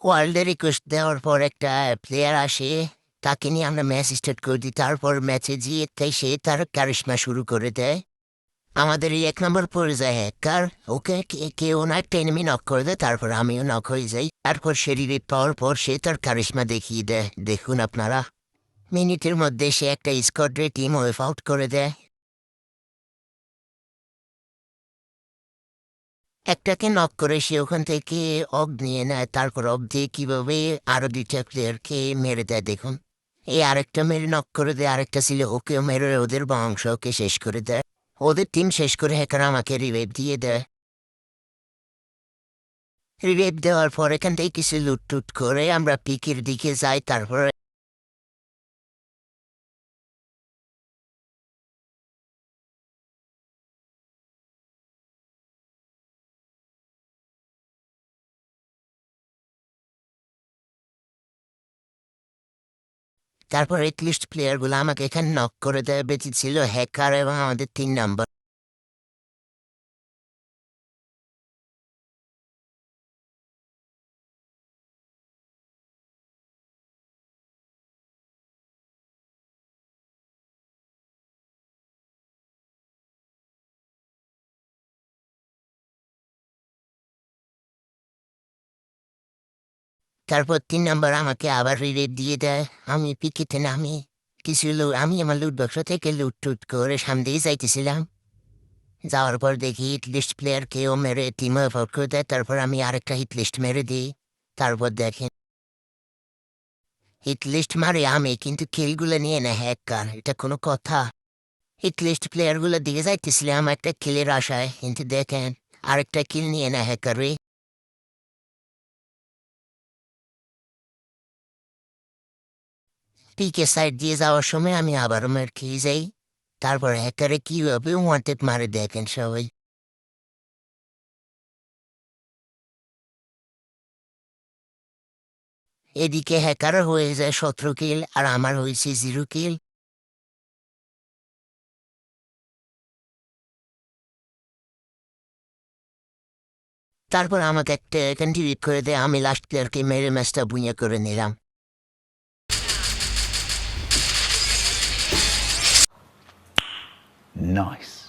ওয়ার্ল্ডে রিকোয়েস্ট দেওয়ার পর একটা প্লেয়ার আসে, তাকে নিয়ে আমরা ম্যাচ স্টার্ট করে দিই। তারপর ম্যাচে গিয়ে তাই সে তার কারিশমা শুরু করে দেয়। আমাদের এক নম্বর পড়ে যায় হ্যাকার ওকে কে- কেউ না, একটা এনিমি নক করে দেয়, তারপর আমিও নক হয়ে যাই। তারপর রিলিভ পাওয়ার পর সে তার কারিশমা দেখিয়ে দেয়। দেখুন আপনারা। মিনিটের মধ্যে সে একটা স্কোয়াড্রে টিম ওয়েফ আউট করে দেয়। একটাকে নক করে সে ওখান থেকে অব নিয়ে নেয়, তারপর অব দিয়ে কীভাবে আরও দুইটা প্লেয়ারকে মেরে দেয় দেখুন। এই আরেকটা মেরে নক করে দেয়, আরেকটা ছিল ওকেও মেরে, ওদের বংশকে শেষ করে দেয়। ওদের টিম শেষ করে হ্যাকার আমাকে রিভাইভ দিয়ে দেয়। রিভাইভ দেওয়ার পর এখান থেকে কিছু লুটটুট করে আমরা পিকের দিকে যাই, তারপর তারপর এটলিস্ট প্লেয়ারগুলো আমাকে এখানে নক করে দেয়। বেঁচে ছিল হ্যাকার এবং আমাদের তিন নাম্বার তারপর তিন নম্বর আমাকে আবার রিলেট দিয়ে দেয়। আমি পিকেতে নামি, কিছু লু- আমি আমার লুট বক্স থেকে লুট টুট করে সামনেই যাইতেছিলাম। যাওয়ার পর দেখি হিট লিস্ট প্লেয়ার কেউ মেরে টিম করে দেয়, তারপর আমি আরেকটা হিট লিস্ট মেরে দিই। তারপর দেখেন হিট লিস্ট মারে আমি, কিন্তু কিলগুলো নিয়ে না হ্যাকার এটা কোনো কথা। হিট লিস্ট প্লেয়ারগুলো দিয়ে যাইতেছিলাম একটা কিলের আশায় কিন্তু দেখেন আরেকটা কিল নিয়ে না হ্যাকার পিকে সাইড দিয়ে যাওয়ার সময় আমি আবার মার খেয়ে যাই। তারপর হ্যাকারে কীভাবে ওয়ান্টেড মারে দেখেন সবাই। এদিকে হ্যাকার হয়ে যায় সতেরো কিল আর আমার হয়েছে জিরো কিল। তারপর আমাকে একটা কন্টিনিউ করে দেয়। আমি লাস্ট প্লেয়ারকে মেরে ম্যাচটা বুইয়া করে নিলাম। Nice.